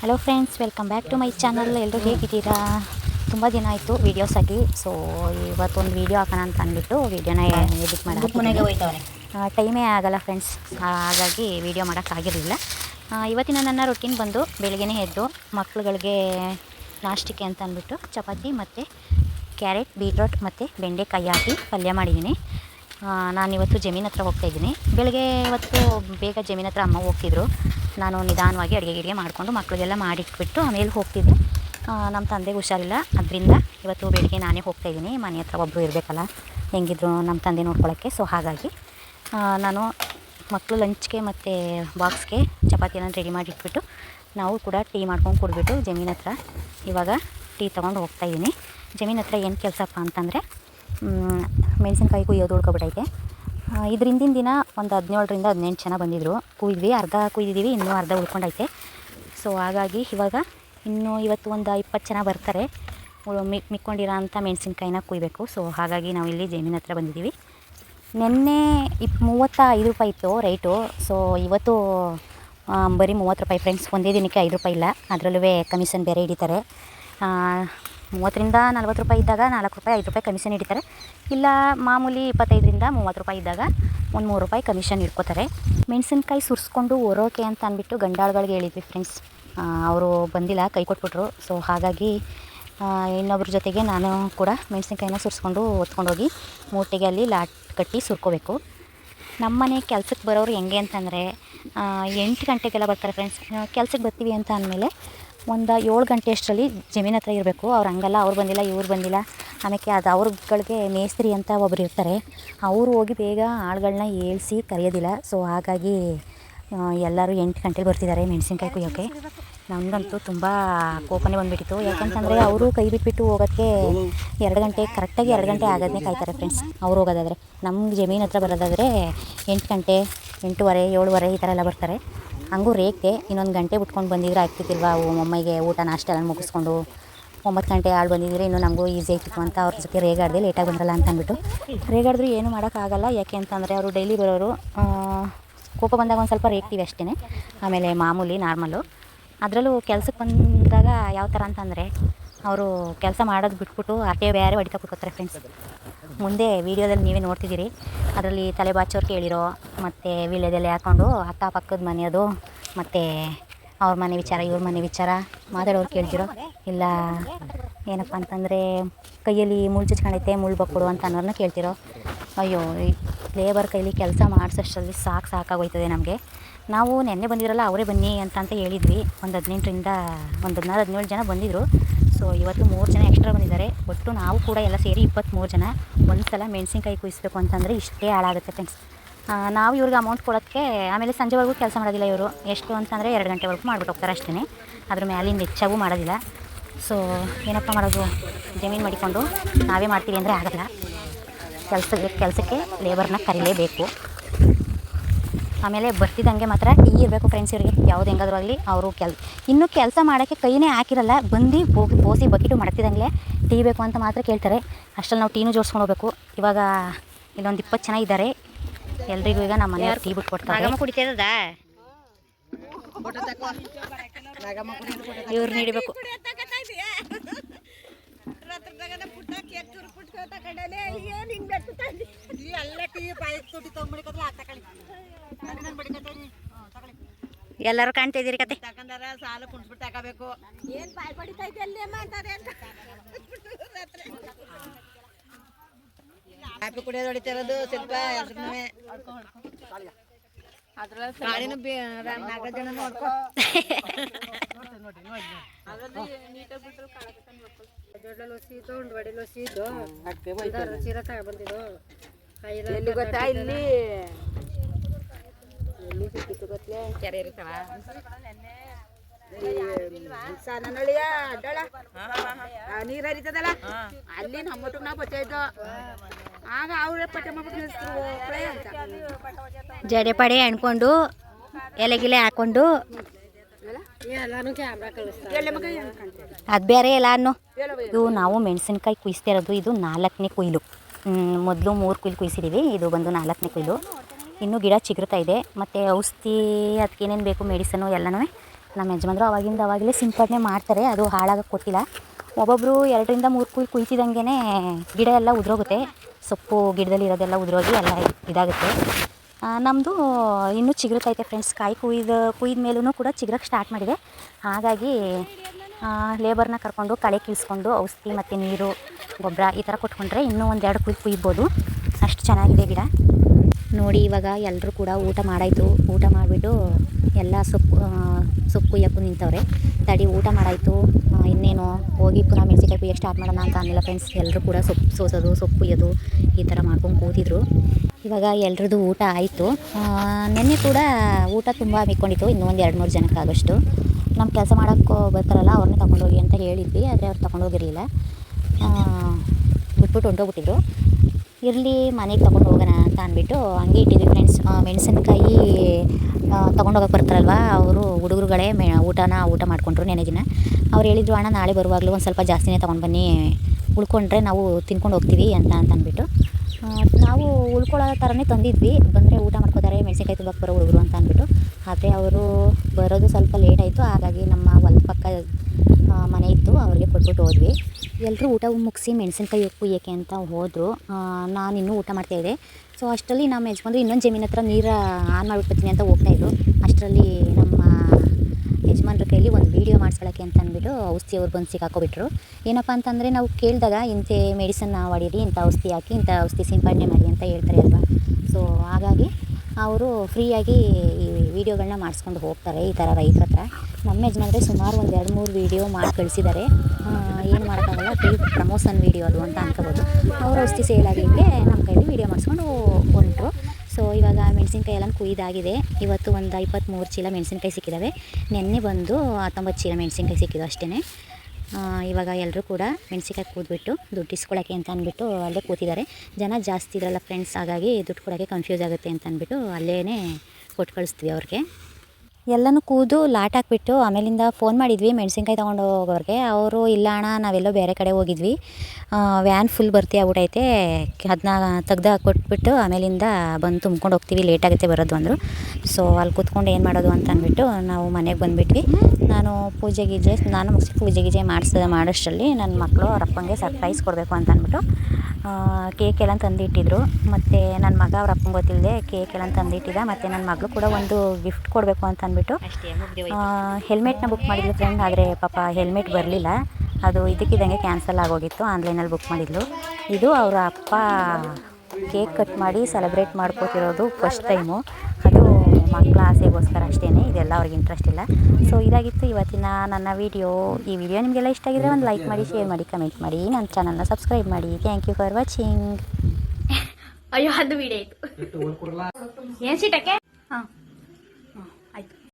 Hello friends welcome back to my channel ಎಲ್ಲರೂ ಹೇಗಿದ್ದೀರಾ? ತುಂಬ ದಿನ ಆಯಿತು ವೀಡಿಯೋಸ್ ಆಗಿ. ಸೊ ಇವತ್ತೊಂದು ವೀಡಿಯೋ ಹಾಕೋಣ ಅಂತ ಅಂದ್ಬಿಟ್ಟು ವೀಡಿಯೋನ ಎಡಿಟ್ ಮಾಡಿ ಮನೆಗೆ ಹೋಯ್ತವನೆ ಟೈಮೇ ಆಗಲ್ಲ ಫ್ರೆಂಡ್ಸ್ ಹಾಗಾಗಿ ವೀಡಿಯೋ ಮಾಡೋಕ್ಕಾಗಿರಲಿಲ್ಲ ಇವತ್ತಿನ ನನ್ನ ರೊಟೀನ್ ಬಂದು ಬೆಳಗ್ಗೆನೇ ಎದ್ದು ಮಕ್ಳುಗಳಿಗೆ ನಾಷ್ಟಕ್ಕೆ ಅಂತ ಅಂದ್ಬಿಟ್ಟು ಚಪಾತಿ ಮತ್ತು ಕ್ಯಾರೆಟ್ ಬೀಟ್ರೋಟ್ ಮತ್ತು ಬೆಂಡೆಕಾಯಿ ಹಾಕಿ ಪಲ್ಯ ಮಾಡಿದ್ದೀನಿ. ನಾನಿವತ್ತು ಜಮೀನ್ ಹತ್ರ ಹೋಗ್ತಾಯಿದ್ದೀನಿ ಬೆಳಗ್ಗೆ ಇವತ್ತು ಬೇಗ ಜಮೀನ್ ಹತ್ರ ಅಮ್ಮ ಹೋಗ್ತಿದ್ರು. ನಾನು ನಿಧಾನವಾಗಿ ಅಡುಗೆ ಗಿಡಿಗೆ ಮಾಡಿಕೊಂಡು ಮಕ್ಕಳಿಗೆಲ್ಲ ಮಾಡಿಟ್ಬಿಟ್ಟು ಆಮೇಲೆ ಹೋಗ್ತಿದ್ದೆ. ನಮ್ಮ ತಂದೆಗೆ ಹುಷಾರಿಲ್ಲ. ಅದರಿಂದ ಇವತ್ತು ಬೆಳಿಗ್ಗೆ ನಾನೇ ಹೋಗ್ತಾಯಿದ್ದೀನಿ ಮನೆ ಹತ್ರ ಒಬ್ಬರು ಇರಬೇಕಲ್ಲ, ಹೆಂಗಿದ್ರು ನಮ್ಮ ತಂದೆ ನೋಡ್ಕೊಳ್ಳೋಕ್ಕೆ ಸೊ ಹಾಗಾಗಿ ನಾನು ಮಕ್ಕಳು ಲಂಚ್ಗೆ ಮತ್ತು ಬಾಕ್ಸ್ಗೆ ಚಪಾತಿಯನ್ನು ರೆಡಿ ಮಾಡಿ ಇಟ್ಬಿಟ್ಟು ನಾವು ಕೂಡ ಟೀ ಮಾಡ್ಕೊಂಡು ಕೊಡ್ಬಿಟ್ಟು ಜಮೀನ್ ಹತ್ರ ಇವಾಗ ಟೀ ತೊಗೊಂಡು ಹೋಗ್ತಾಯಿದ್ದೀನಿ ಜಮೀನ್ ಹತ್ರ ಏನು ಕೆಲಸಪ್ಪ ಅಂತಂದರೆ ಮೆಣಸಿನ್ಕಾಯಿ ಕುಯ್ಯೋದು ಉಳ್ಕೊಬಿಟ್ಟೈತೆ ಇದರಿಂದಿನ ದಿನ ಒಂದು ಹದಿನೇಳರಿಂದ ಹದಿನೆಂಟು ಜನ ಬಂದಿದ್ದರು ಕುಯ್ದ್ವಿ, ಅರ್ಧ ಕುಯ್ದಿದ್ದೀವಿ ಇನ್ನೂ ಅರ್ಧ ಉಳ್ಕೊಂಡೈತೆ. ಸೊ ಹಾಗಾಗಿ ಇವಾಗ ಇನ್ನೂ ಇವತ್ತು ಒಂದು ಇಪ್ಪತ್ತು ಜನ ಬರ್ತಾರೆ. ಮಿಕ್ಕೊಂಡಿರೋ ಅಂಥ ಮೆಣಸಿನ್ಕಾಯಿನ ಕುಯ್ಬೇಕು. ಸೊ ಹಾಗಾಗಿ ನಾವು ಇಲ್ಲಿ ಜಮೀನ್ ಹತ್ರ ಬಂದಿದ್ದೀವಿ ನಿನ್ನೆ ಇಪ್ ಮೂವತ್ತ ಐದು ರೂಪಾಯಿ ಇತ್ತು ರೇಟು ಸೊ ಇವತ್ತು ಬರೀ ಮೂವತ್ತು ರೂಪಾಯಿ ಫ್ರೆಂಡ್ಸ್ ಒಂದೇ ದಿನಕ್ಕೆ ಐದು ರೂಪಾಯಿ ಇಲ್ಲ. ಅದರಲ್ಲೂ ಕಮಿಷನ್ ಬೇರೆ ಹಿಡಿತಾರೆ. ಮೂವತ್ತರಿಂದ ನಲ್ವತ್ತು ರೂಪಾಯಿ ಇದ್ದಾಗ ನಾಲ್ಕು ರೂಪಾಯಿ, ಐದು ರೂಪಾಯಿ ಕಮಿಷನ್ ಹಿಡಿತಾರೆ ಇಲ್ಲ, ಮಾಮೂಲಿ ಇಪ್ಪತ್ತೈದರಿಂದ ಮೂವತ್ತು ರೂಪಾಯಿ ಇದ್ದಾಗ ಒಂದು ಮೂರು ರೂಪಾಯಿ ಕಮಿಷನ್ ಇಟ್ಕೋತಾರೆ. ಮೆಣಸಿನ್ಕಾಯಿ ಸುರಿಸ್ಕೊಂಡು ಓರೋಕೆ ಅಂತ ಅಂದ್ಬಿಟ್ಟು ಗಂಡಾಳುಗಳಿಗೆ ಹೇಳಿದ್ವಿ ಫ್ರೆಂಡ್ಸ್ ಅವರು ಬಂದಿಲ್ಲ, ಕೈ ಕೊಟ್ಬಿಟ್ರು. ಸೊ ಹಾಗಾಗಿ ಇನ್ನೊಬ್ಬರ ಜೊತೆಗೆ ನಾನು ಕೂಡ ಮೆಣಸಿನ್ಕಾಯಿನ ಸುರಿಸ್ಕೊಂಡು ಹೊತ್ಕೊಂಡೋಗಿ ಮೂಟೆಗೆ ಅಲ್ಲಿ ಲಾಟ್ ಕಟ್ಟಿ ಸುರ್ಕೋಬೇಕು. ನಮ್ಮನೆ ಕೆಲಸಕ್ಕೆ ಬರೋರು ಹೆಂಗೆ ಅಂತಂದರೆ ಎಂಟು ಗಂಟೆಗೆಲ್ಲ ಬರ್ತಾರೆ ಫ್ರೆಂಡ್ಸ್ ಕೆಲಸಕ್ಕೆ ಬರ್ತೀವಿ ಅಂತ ಅಂದಮೇಲೆ ಒಂದು ಏಳು ಗಂಟೆ ಅಷ್ಟರಲ್ಲಿ ಜಮೀನ್ ಹತ್ರ ಇರಬೇಕು. ಅವ್ರು ಹಂಗಲ್ಲ, ಅವ್ರು ಬಂದಿಲ್ಲ, ಇವ್ರು ಬಂದಿಲ್ಲ. ಆಮೇಲೆ ಅದು ಅವ್ರಗಳಿಗೆ ಮೇಸ್ತ್ರಿ ಅಂತ ಒಬ್ಬರು ಇರ್ತಾರೆ. ಅವರು ಹೋಗಿ ಬೇಗ ಆಳುಗಳನ್ನ ಏಳಿಸಿ ಕರೆಯೋದಿಲ್ಲ. ಸೊ, ಹಾಗಾಗಿ ಎಲ್ಲರೂ ಎಂಟು ಗಂಟೆಗೆ ಬರ್ತಿದ್ದಾರೆ ಮೆಣಸಿನ್ಕಾಯಿ ಕುಯ್ಯೋಕ್ಕೆ ನನಗಂತೂ ತುಂಬ ಕೋಪನೆ ಬಂದುಬಿಟ್ಟಿತ್ತು. ಯಾಕಂತಂದರೆ ಅವರು ಕೈ ಬಿಟ್ಬಿಟ್ಟು ಹೋಗೋಕ್ಕೆ ಎರಡು ಗಂಟೆ, ಕರೆಕ್ಟಾಗಿ ಎರಡು ಗಂಟೆ ಆಗೋದನ್ನೇ ಕಾಯ್ತಾರೆ ಫ್ರೆಂಡ್ಸ್. ಅವ್ರು ಹೋಗೋದಾದರೆ. ನಮ್ಮ ಜಮೀನ್ ಹತ್ರ ಬರೋದಾದರೆ ಎಂಟು ಗಂಟೆ ಎಂಟೂವರೆ, ಏಳುವರೆ ಈ ಥರ ಎಲ್ಲ ಬರ್ತಾರೆ. ಹಂಗೂ ರೇಕ್ತೆ ಇನ್ನೊಂದು ಗಂಟೆ ಬಿಟ್ಕೊಂಡು ಬಂದಿದ್ರೆ ಆಗ್ತಿತ್ತಿಲ್ವಾ? ಮಮ್ಮಿಗೆ ಊಟ ನಾಷ್ಟ ಎಲ್ಲ ಮುಗಿಸ್ಕೊಂಡು ಒಂಬತ್ತು ಗಂಟೆ ಆಳು ಬಂದಿದ್ರೆ ಇನ್ನೂ ನಮಗೂ ಈಸಿ ಆಗ್ತಿತ್ತು ಅಂತ ಅವ್ರ ಜೊತೆ ರೇಗಾಡ್ದೆ ಲೇಟಾಗಿ ಬಂದ್ರಲ್ಲ ಅಂತ ಅಂದ್ಬಿಟ್ಟು. ರೇಗಾಡಿದ್ರು ಏನೂ ಮಾಡೋಕ್ಕಾಗಲ್ಲ. ಯಾಕೆ ಅಂತಂದರೆ ಅವರು ಡೈಲಿ ಬರೋರು ಕೋಪ ಬಂದಾಗ ಒಂದು ಸ್ವಲ್ಪ ರೇಗ್ತೀವಿ ಅಷ್ಟೇ ಆಮೇಲೆ ಮಾಮೂಲಿ ನಾರ್ಮಲು ಅದರಲ್ಲೂ ಕೆಲಸಕ್ಕೆ ಬಂದಾಗ ಯಾವ ಥರ ಅಂತಂದರೆ ಅವರು ಕೆಲಸ ಮಾಡೋದು ಬಿಟ್ಬಿಟ್ಟು ಆಕೆ ಬೇರೆ ಹೊಡಿತಾ ಕೂತ್ಕೋತಾರೆ ಫ್ರೆಂಡ್ಸ್ ಮುಂದೆ ವೀಡಿಯೋದಲ್ಲಿ ನೀವೇ ನೋಡ್ತಿದ್ದೀರಿ. ಅದರಲ್ಲಿ ತಲೆ ಬಾಚೋರು ಕೇಳಿರೋ, ಮತ್ತು ವೀಳ್ಯದೆಲೆ ಹಾಕ್ಕೊಂಡು ಅಕ್ಕಪಕ್ಕದ ಮನೆಯದು ಮತ್ತು ಅವ್ರ ಮನೆ ವಿಚಾರ, ಇವ್ರ ಮನೆ ವಿಚಾರ ಮಾತಾಡೋರು ಕೇಳ್ತಿರೋ. ಇಲ್ಲ, ಏನಪ್ಪ ಅಂತಂದರೆ ಕೈಯಲ್ಲಿ ಮುಳ್ಳು ಚುಚ್ಕೊಂಡೈತೆ, ಮುಳ್ಳು ಬಕ್ಕೊಡು ಅಂತ ಅನ್ನೋರನ್ನ ಕೇಳ್ತಿರೋ. ಅಯ್ಯೋ ಲೇಬರ್ ಕೈಲಿ ಕೆಲಸ ಮಾಡಿಸೋಷ್ಟರಲ್ಲಿ ಸಾಕು ಸಾಕಾಗೋಯ್ತದೆ ನಮಗೆ. ನಾವು ನೆನ್ನೆ ಬಂದಿರಲ್ಲ, ಅವರೇ ಬನ್ನಿ ಅಂತ ಅಂತ ಹೇಳಿದ್ವಿ. ಒಂದು ಹದಿನೆಂಟರಿಂದ ಒಂದು ಹದಿನಾರು, ಹದಿನೇಳು ಜನ ಬಂದಿದ್ದರು ಸೊ ಇವತ್ತು ಮೂರು ಜನ ಎಕ್ಸ್ಟ್ರಾ ಬಂದಿದ್ದಾರೆ. ಒಟ್ಟು ನಾವು ಕೂಡ ಎಲ್ಲ ಸೇರಿ ಇಪ್ಪತ್ತ್ಮೂರು ಜನ. ಒಂದು ಸಲ ಮೆಣಸಿನ್ಕಾಯಿ ಕುಯಿಸ್ಬೇಕು ಅಂತಂದರೆ ಇಷ್ಟೇ ಹಾಳಾಗುತ್ತೆ ಫ್ರೆಂಡ್ಸ್ ನಾವು ಇವ್ರಿಗೆ ಅಮೌಂಟ್ ಕೊಡೋಕ್ಕೆ, ಆಮೇಲೆ ಸಂಜೆವರೆಗೂ ಕೆಲಸ ಮಾಡೋದಿಲ್ಲ ಇವರು. ಎಷ್ಟು ಅಂತಂದರೆ ಎರಡು ಗಂಟೆವರೆಗೂ ಮಾಡಿಬಿಟ್ಟು ಹೋಗ್ತಾರೆ ಅಷ್ಟೇ ಅದ್ರ ಮ್ಯಾಲಿಂದ ಹೆಚ್ಚಾಗೂ ಮಾಡೋದಿಲ್ಲ. ಸೊ ಏನಪ್ಪ ಮಾಡೋದು? ಜಮೀನು ಮಾಡಿಕೊಂಡು ನಾವೇ ಮಾಡ್ತೀವಿ ಅಂದರೆ ಆಗಲ್ಲ. ಕೆಲಸ ಕೆಲಸಕ್ಕೆ ಲೇಬರ್ನ ಕರೀಲೇಬೇಕು. ಆಮೇಲೆ ಬರ್ತಿದ್ದಂಗೆ ಮಾತ್ರ ಟೀ ಇರಬೇಕು ಫ್ರೆಂಡ್ಸ್ ಇವರಿಗೆ. ಯಾವ್ದು ಹೆಂಗಾದ್ರೂ ಆಗಲಿ ಅವರು ಕೆಲ್ ಇನ್ನೂ ಕೆಲಸ ಮಾಡೋಕ್ಕೆ ಕೈನೇ ಹಾಕಿರಲ್ಲ. ಬಂದು ಹೋಗಿ ಬೋಸಿ ಬಕೆಟು ಮಾಡ್ತಿದ್ದಂಗೆ ಟೀ ಬೇಕು ಅಂತ ಮಾತ್ರ ಕೇಳ್ತಾರೆ. ಅಷ್ಟರಲ್ಲಿ ನಾವು ಟೀನೂ ಜೋಡಿಸ್ಕೊಂಡು ಹೋಗ್ಬೇಕು. ಇವಾಗ ಇಲ್ಲೊಂದು ಇಪ್ಪತ್ತು ಜನ ಇದ್ದಾರೆ. ಎಲ್ರಿಗೂ ಈಗ ನಮ್ಮ ಮನೆಯವ್ರು ಟೀ ಬಿಟ್ಟು ಕೊಡ್ತಾರೆ. ಇವ್ರು ನೀಡಬೇಕು ಎಲ್ಲರೂ ಕಾಣ್ತಾ ಇದ್ದೀರಿ ಕತೆ? ತಕಂದಾರ ಸಾಲ ಕುಣಿಸ್ಬಿಟ್ಟು ತಗೋಬೇಕು. ಏನ್ ಬಾಯ್ ಬಡಿತೈತೆ ಅಲ್ಲಿ ಅಮ್ಮ ಅಂತಾರೆ ಅಂತ. ಕಾಫಿ ಕುಡಿಯೋದು ಹೊಡಿತಿರೋದು ಸ್ವಲ್ಪ ನಾಲ್ಕು ಜನ ನೋಡ್ಕೊ. ಎಲ್ಲಿ ಗೊತ್ತಾ? ಇಲ್ಲಿ ಎಲ್ಲಿ ಸಿಕ್ಕಿತ್ತು ಗೊತ್ತಲೇ ಕೆರೆ ಇರ್ತಾವ ಸಣ್ಣನೊಳಿಯ ಅಡ್ಡಳ. ನೀರ್ ಹರಿತದಲ್ಲ? ಅಲ್ಲಿ ನಮ್ಮಟ್ಟು ನಾವು ಬಚ್ಚ ಇದ್ದೋ. ಆಗ ಅವರೇ ಪಟ್ಟೆ ಮಾಡ್ಬಿಟ್ಟು ಅಂತ. ಜಡೆ ಪಡೆ ಎಣ್ಕೊಂಡು ಎಲೆಗಿಲೆ ಹಾಕೊಂಡು ಅದು ಬೇರೆ ಎಲ್ಲ ಅನ್ನು. ಇದು ನಾವು ಮೆಣಸಿನ್ಕಾಯಿ ಕುಯ್ಸ್ತಾ ಇರೋದು ಇದು ನಾಲ್ಕನೇ ಕುಯ್ಲು. ಮೊದಲು ಮೂರು ಕುಯ್ಲು ಕುಯ್ಸಿದ್ದೀವಿ ಇದು ಬಂದು ನಾಲ್ಕನೇ ಕುಯ್ಲು. ಇನ್ನೂ ಗಿಡ ಚಿಗುರ್ತಾ ಇದೆ, ಮತ್ತು ಔಷಧಿ ಅದಕ್ಕೆ ಏನೇನು ಬೇಕು ಮೆಡಿಸನು ಎಲ್ಲನೂ ನಮ್ಮ ಯಜಮಾನ್ರು ಅವಾಗಿಂದ ಅವಾಗಲೇ ಸಿಂಪಡಣೆ ಮಾಡ್ತಾರೆ, ಅದು ಹಾಳಾಗಕ್ಕೆ ಕೊಟ್ಟಿಲ್ಲ. ಒಬ್ಬೊಬ್ಬರು ಎರಡರಿಂದ ಮೂರು ಕುಯ್ಲು ಕುಯ್ತಿದಂಗೆ ಗಿಡ ಎಲ್ಲ ಉದುರೋಗುತ್ತೆ. ಸೊಪ್ಪು ಗಿಡದಲ್ಲಿ ಇರೋದೆಲ್ಲ ಉದುರೋಗಿ ಎಲ್ಲ ಇದಾಗುತ್ತೆ. ನಮ್ಮದು ಇನ್ನೂ ಚಿಗುರುತ್ತೈತೆ ಫ್ರೆಂಡ್ಸ್ ಕಾಯಿ ಕುಯ್ದು, ಕುಯ್ದ ಮೇಲೂ ಕೂಡ ಚಿಗುರಕ್ಕೆ ಸ್ಟಾರ್ಟ್ ಮಾಡಿದೆ. ಹಾಗಾಗಿ ಲೇಬರ್ನ ಕರ್ಕೊಂಡು, ಕಳೆ ಕೀಳ್ಸ್ಕೊಂಡು, ಔಷಧಿ ಮತ್ತು ನೀರು, ಗೊಬ್ಬರ ಈ ಥರ ಕೊಟ್ಕೊಂಡ್ರೆ ಇನ್ನೂ ಒಂದೆರಡು ಕುಯ್ದು ಕುಯ್ಬೋದು. ಅಷ್ಟು ಚೆನ್ನಾಗಿದೆ ಗಿಡ. ನೋಡಿ, ಇವಾಗ ಎಲ್ಲರೂ ಕೂಡ ಊಟ ಮಾಡಾಯಿತು. ಊಟ ಮಾಡಿಬಿಟ್ಟು ಎಲ್ಲ ಸೊಪ್ಪು ಸೊಪ್ಪು ಕುಯ್ಯಕ್ಕೂ ನಿಂತವ್ರೆ. ತಡಿ, ಊಟ ಮಾಡಾಯಿತು. ಇನ್ನೇನು, ಹೋಗಿ ಪುನಃ ಮೆಣಸಿನ್ಕಾಯಿ ಕುಯ್ಯಕ್ಕೆ ಸ್ಟಾರ್ಟ್ ಮಾಡೋಣ ಅಂತ ಅನ್ನಿಲ್ಲ ಫ್ರೆಂಡ್ಸ್ ಎಲ್ಲರೂ ಕೂಡ ಸೊಪ್ಪು ಸೋಸೋದು, ಸೊಪ್ಪು ಕುಯ್ಯೋದು ಈ ಥರ ಮಾಡ್ಕೊಂಡು ಕೂತಿದ್ರು. ಇವಾಗ ಎಲ್ರದ್ದು ಊಟ ಆಯಿತು. ನೆನ್ನೆ ಕೂಡ ಊಟ ತುಂಬ ಮಿಕ್ಕೊಂಡಿತ್ತು, ಇನ್ನೂ ಒಂದು ಎರಡು ಮೂರು ಜನಕ್ಕಾಗಷ್ಟು ನಮ್ಮ ಕೆಲಸ ಮಾಡೋಕ್ಕೆ ಬರ್ತಾರಲ್ಲ, ಅವ್ರನ್ನ ತಗೊಂಡೋಗಿ ಅಂತ ಹೇಳಿದ್ವಿ, ಆದರೆ ಅವ್ರು ತಗೊಂಡೋಗಿರಲಿಲ್ಲ ಬಿಟ್ಬಿಟ್ಟು ಹೊಂಟೋಗ್ಬಿಟ್ಟಿದ್ರು. ಇರಲಿ, ಮನೆಗೆ ತೊಗೊಂಡು ಹೋಗೋಣ ಅಂತ ಅಂದ್ಬಿಟ್ಟು ಹಂಗೆ ಇಟ್ಟಿದ್ವಿ ಫ್ರೆಂಡ್ಸ್ ಮೆಣಸಿನ್ಕಾಯಿ ತೊಗೊಂಡೋಗಕ್ಕೆ ಬರ್ತಾರಲ್ವ, ಅವರು ಹುಡುಗರುಗಳೇ ಮೆ, ಊಟನ ಊಟ ಮಾಡಿಕೊಂಡ್ರು ನೆನೆ ದಿನ. ಅವ್ರು ಹೇಳಿದ್ರು, ಅಣ್ಣ, ನಾಳೆ ಬರುವಾಗಲೂ ಒಂದು ಸ್ವಲ್ಪ ಜಾಸ್ತಿನೇ ತೊಗೊಂಡು ಬನ್ನಿ. ಉಳ್ಕೊಂಡ್ರೆ ನಾವು ತಿನ್ಕೊಂಡು ಹೋಗ್ತೀವಿ ಅಂತ ಅಂತ ಅಂದ್ಬಿಟ್ಟು. ನಾವು ಉಳ್ಕೊಳ್ಳೋ ಥರನೇ ತಂದಿದ್ವಿ. ಬಂದರೆ ಊಟ ಮಾಡ್ಕೋತಾರೆ, ಮೆಣಸಿನ್ಕಾಯಿ ತುಂಬಕ್ಕೆ ಬರೋ ಹುಡುಗರು ಅಂತ ಅಂದ್ಬಿಟ್ಟು. ಆದರೆ ಅವರು ಬರೋದು ಸ್ವಲ್ಪ ಲೇಟ್ ಆಯಿತು. ಹಾಗಾಗಿ ನಮ್ಮ ಹೊಲದ ಪಕ್ಕ ಮನೆ ಇತ್ತು. ಅವ್ರಿಗೆ ಕೊಟ್ಬಿಟ್ಟು ಹೋದ್ವಿ. ಎಲ್ಲರೂ ಊಟ ಮುಗಿಸಿ ಮೆಣಸಿನ್ಕಾಯಿ ಏಕೆ ಅಂತ ಹೋದರು. ನಾನು ಇನ್ನೂ ಊಟ ಮಾಡ್ತಾಯಿದ್ದೆ ಸೊ ಅಷ್ಟರಲ್ಲಿ ನಮ್ಮ ಯಜಮಾನ್ರು ಇನ್ನೊಂದು ಜಮೀನ್ ಹತ್ರ ನೀರು ಆನ್ ಮಾಡಿಬಿಡ್ತೀನಿ ಅಂತ ಹೋಗ್ತಾಯಿದ್ರು ಅಷ್ಟರಲ್ಲಿ ನಮ್ಮ ಯಜಮಾನ್ರ ಕೈಲಿ ಒಂದು ವೀಡಿಯೋ ಮಾಡಿಸ್ಕೊಳಕ್ಕೆ ಅಂತ ಅಂದ್ಬಿಟ್ಟು ಔಷಧಿ ಅವ್ರು ಬಂದು ಸಿಕ್ಕಾಕೊಬಿಟ್ರು ಏನಪ್ಪ ಅಂತಂದರೆ ನಾವು ಕೇಳಿದಾಗ ಇಂಥ ಮೆಡಿಸನ್ ಹೊಡೀರಿ ಇಂಥ ಔಷಧಿ ಹಾಕಿ, ಇಂಥ ಔಷಧಿ ಸಿಂಪಡಣೆ ಮಾಡಿ ಅಂತ ಹೇಳ್ತಾರೆ ಅಲ್ವಾ? ಸೊ ಹಾಗಾಗಿ ಅವರು ಫ್ರೀಯಾಗಿ ಈ ವೀಡಿಯೋಗಳನ್ನ ಮಾಡಿಸ್ಕೊಂಡು ಹೋಗ್ತಾರೆ ಈ ಥರ ರೈತರ ಹತ್ರ. ನಮ್ಮ ಯಜಮಾನ್ರೆ ಸುಮಾರು ಒಂದು ಎರಡು ಮೂರು ವೀಡಿಯೋ ಮಾಡಿ ಕಳಿಸಿದ್ದಾರೆ ಏನು ಮಾಡೋಕ್ಕಾಗಲ್ಲ ಫ್ರೀ ಪ್ರಮೋಷನ್ ವೀಡಿಯೋ ಅದು ಅಂತ ಅನ್ಕೋಬೋದು. ಅವ್ರ ಔಷಧಿ ಸೇಲ್ ಆಗಿದ್ದೆ ನಮ್ಮ ಕೈಲಿ ವೀಡಿಯೋ ಮಾಡಿಸ್ಕೊಂಡು ಹೊಂಟರು. ಸೊ ಇವಾಗ ಮೆಣಸಿನ್ಕಾಯಿ ಎಲ್ಲ ಕುಯ್ದಾಗಿದೆ. ಇವತ್ತು ಒಂದು ಇಪ್ಪತ್ತ್ಮೂರು ಚೀಲ ಮೆಣಸಿನ್ಕಾಯಿ ಸಿಕ್ಕಿದ್ದಾವೆ ನಿನ್ನೆ ಬಂದು ಹತ್ತೊಂಬತ್ತು ಚೀಲ ಮೆಣಸಿನ್ಕಾಯಿ ಸಿಕ್ಕಿದ್ದು ಅಷ್ಟೇ ಇವಾಗ ಎಲ್ಲರೂ ಕೂಡ ಮೆಣಸಿನ್ಕಾಯಿ ಕೂದ್ಬಿಟ್ಟು ದುಡ್ಡು ಇಸ್ಕೊಳ್ಳೋಕ್ಕೆ ಅಂತ ಅಂದ್ಬಿಟ್ಟು ಅಲ್ಲೇ ಕೂತಿದ್ದಾರೆ. ಜನ ಜಾಸ್ತಿ ಇದ್ರಲ್ಲ ಫ್ರೆಂಡ್ಸ್ ಹಾಗಾಗಿ ದುಡ್ಡು ಕೊಡೋಕ್ಕೆ ಕನ್ಫ್ಯೂಸ್ ಆಗುತ್ತೆ ಅಂತ ಅಂದ್ಬಿಟ್ಟು ಅಲ್ಲೇ ಕೊಟ್ಟು ಕಳಿಸ್ತೀವಿ ಅವ್ರಿಗೆ. ಎಲ್ಲನೂ ಕೂದು ಲಾಟ್ ಹಾಕ್ಬಿಟ್ಟು ಆಮೇಲಿಂದ ಫೋನ್ ಮಾಡಿದ್ವಿ, ಮೆಣಸಿನ್ಕಾಯಿ ತೊಗೊಂಡು ಹೋಗೋರಿಗೆ. ಅವರು, ಇಲ್ಲ ಅಣ್ಣ, ನಾವೆಲ್ಲೋ ಬೇರೆ ಕಡೆ ಹೋಗಿದ್ವಿ. ವ್ಯಾನ್ ಫುಲ್ ಭರ್ತಿ ಆಗ್ಬಿಟ್ಟೈತೆ ಅದನ್ನ ತೆಗ್ದು ಕೊಟ್ಬಿಟ್ಟು ಆಮೇಲಿಂದ ಬಂದು ತುಂಬ್ಕೊಂಡು ಹೋಗ್ತೀವಿ ಲೇಟ್ ಆಗುತ್ತೆ ಬರೋದು ಅಂದರು. ಸೊ ಅಲ್ಲಿ ಕೂತ್ಕೊಂಡು ಏನು ಮಾಡೋದು ಅಂತ ಅಂದ್ಬಿಟ್ಟು ನಾವು ಮನೆಗೆ ಬಂದುಬಿಟ್ವಿ. ನಾನು ಪೂಜೆ ಗೀಜೆ, ನಾನು ಮುಗಿಸಿ ಪೂಜೆ ಗೀಜೆ ಮಾಡಿಸ್ದ ಮಾಡೋಷ್ಟರಲ್ಲಿ ನನ್ನ ಮಕ್ಕಳು ಅವ್ರ ಅಪ್ಪಂಗೆ ಸರ್ಪ್ರೈಸ್ ಕೊಡಬೇಕು ಅಂತ ಅಂದ್ಬಿಟ್ಟು ಕೇಕ್ ಎಲ್ಲ ತಂದಿಟ್ಟಿದ್ರು. ಮತ್ತು ನನ್ನ ಮಗ ಅವ್ರ ಅಪ್ಪಂಗೆ ಗೊತ್ತಿಲ್ಲದೆ ಕೇಕ್ ಎಲ್ಲ ತಂದಿಟ್ಟಿದ್ದ ಮತ್ತು ನನ್ನ ಮಗಳು ಕೂಡ ಒಂದು ಗಿಫ್ಟ್ ಕೊಡಬೇಕು ಅಂತ ಅಂದ್ಬಿಟ್ಟು ಹೆಲ್ಮೆಟ್ನ ಬುಕ್ ಮಾಡಿದ್ಲು ಫ್ರೆಂಡ್ ಆದರೆ ಪಾಪ ಹೆಲ್ಮೆಟ್ ಬರಲಿಲ್ಲ. ಅದು ಇದಕ್ಕಿದ್ದಂಗೆ ಕ್ಯಾನ್ಸಲ್ ಆಗೋಗಿತ್ತು ಆನ್ಲೈನಲ್ಲಿ ಬುಕ್ ಮಾಡಿದ್ಲು. ಇದು ಅವರ ಅಪ್ಪ ಕೇಕ್ ಕಟ್ ಮಾಡಿ ಸೆಲೆಬ್ರೇಟ್ ಮಾಡ್ಕೋತಿರೋದು ಫಸ್ಟ್ ಟೈಮು ಅದು ಮಕ್ಕಳ ಆಸೆಗೋಸ್ಕರ ಅಷ್ಟೇ ಇದೆಲ್ಲ ಅವ್ರಿಗೆ ಇಂಟ್ರೆಸ್ಟ್ ಇಲ್ಲ. ಸೊ ಇದಾಗಿತ್ತು ಇವತ್ತಿನ ನನ್ನ ವಿಡಿಯೋ ಈ ವಿಡಿಯೋ ನಿಮಗೆಲ್ಲ ಇಷ್ಟ ಆಗಿದ್ರೆ ಒಂದು ಲೈಕ್ ಮಾಡಿ ಶೇರ್ ಮಾಡಿ ಕಮೆಂಟ್ ಮಾಡಿ. ನನ್ನ ಚಾನಲ್ನ ಸಬ್ಸ್ಕ್ರೈಬ್ ಮಾಡಿ. ಥ್ಯಾಂಕ್ ಯು ಫಾರ್ ವಾಚಿಂಗ್ ಅಯ್ಯೋ ಅದು ವಿಡಿಯೋ ಆಯಿತು. ಏನು ಸೀಟಕ್ಕೆ ಹಾ.